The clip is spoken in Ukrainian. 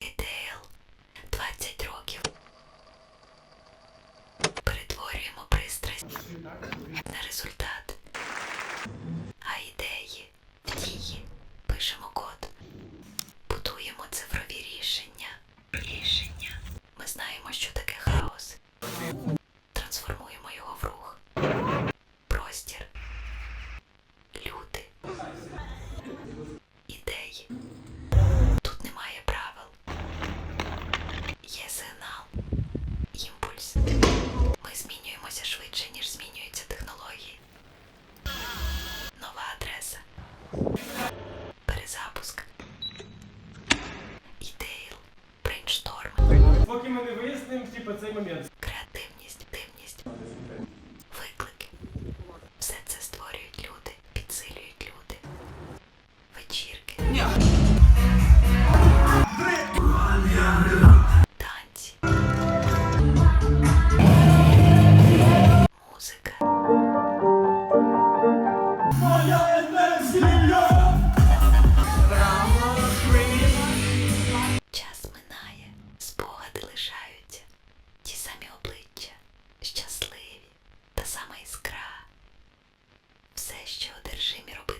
Ідейл 20 років. Перетворюємо пристрасть на результат. А ідеї дії. Пишемо код. Будуємо цифрові рішення. Рішення. Ми знаємо, що таке хаос. Трансформуємо його в рух. Простір. Люди. Ідеї. поки ми не вияснимо, типу, цей момент. Креативність, дивність. те, що одержимі робили